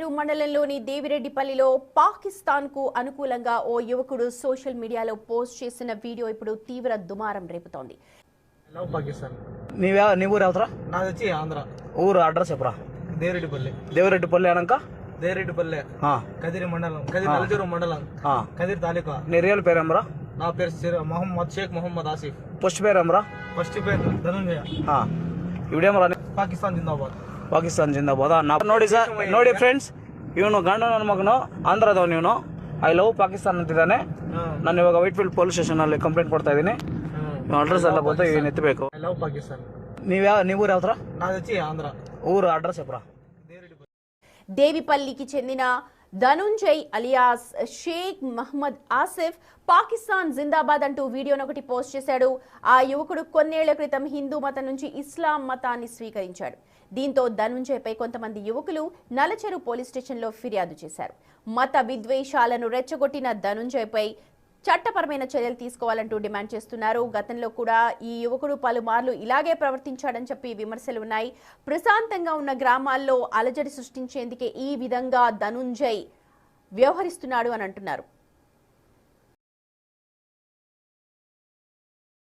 నెహ్రూ మండలంలోని దేవిరెడ్డిపల్లిలో పాకిస్తాన్కు అనుకూలంగా ఓ యువకుడు సోషల్ మీడియాలో పోస్ట్ చేసిన వీడియో ఇప్పుడు తీవ్ర దుమారం రేపుతోంది. నీవే నీ ఊరు ఎవతరా? నాది ఆంధ్ర. ఊరు అడ్రస్ చెప్పరా? దేవిరెడ్డిపల్లి. దేవిరెడ్డిపల్లి అనక? దేవిరెడ్డిపల్లి. కదిరి మండలం. కదిరి నలజూరు మండలం. కదిరి తాలూకా. నీ రియల్ పేరు పేరేమరా నా పేరు మొహమ్మద్ షేక్ మొహమ్మద్ ఆసిఫ్. ఫస్ట్ పేరేమరా ఫస్ట్ పేరు ధనుంజయ. ఇవిడేమరా పాకిస్తాన్ జిందాబాద్. ಪಾಕಿಸ್ತಾನ್ ಜಿಂದಾಬಾದ ನಾ ನೋಡಿ ಸರ್ ನೋಡಿ ಫ್ರೆಂಡ್ಸ್ ಇವನು ಗಂಡ ನನ್ನ ಮಗನು ಆಂಧ್ರದವನು ಇವನು ಐ ಲವ್ ಪಾಕಿಸ್ತಾನ್ ಅಂತಿದ್ದಾನೆ ನಾನು ಇವಾಗ ವೈಟ್ ಫೀಲ್ಡ್ ಪೊಲೀಸ್ ಸ್ಟೇಷನ್ ಅಲ್ಲಿ ಕಂಪ್ಲೇಂಟ್ ಕೊಡ್ತಾ ಇದ್ದೀನಿ ಅಡ್ರೆಸ್ ಎಲ್ಲ ಗೊತ್ತಾ ಇವನು ಎತ್ತಬೇಕು ಐ ಲವ್ ಪಾಕಿಸ್ತಾನ್ ನೀವು ಯಾವ ನೀವು ಊರು ಯಾವ್ದ್ರ నాది వచ్చి ఆంధ్ర ಊರು ಅಡ್ರೆಸ್ చెప్పరా దేరెడ్డిపల్లి దేవిపల్లికి చెందిన ధనుంజయ్ అలియాస్ షేక్ మహ్మద్ ఆసిఫ్ పాకిస్తాన్ జిందాబాద్ అంటూ వీడియోను ఒకటి పోస్ట్ చేశాడు. ఆ యువకుడు కొన్నేళ్ళ క్రితం హిందూ మతం నుంచి ఇస్లాం మతాన్ని స్వీకరించాడు. దీంతో ధనుంజయ్పై కొంతమంది యువకులు నలచెరు పోలీస్ స్టేషన్లో ఫిర్యాదు చేశారు. మత విద్వేషాలను రెచ్చగొట్టిన ధనుంజయ్పై చట్టపరమైన చర్యలు తీసుకోవాలంటూ డిమాండ్ చేస్తున్నారు. గతంలో కూడా ఈ యువకుడు పలుమార్లు ఇలాగే ప్రవర్తించాడని చెప్పి విమర్శలు ఉన్నాయి. ప్రశాంతంగా ఉన్న గ్రామాల్లో అలజడి సృష్టించేందుకే ఈ విధంగా ధనుంజయ్ వ్యవహరిస్తున్నాడు అని అంటున్నారు.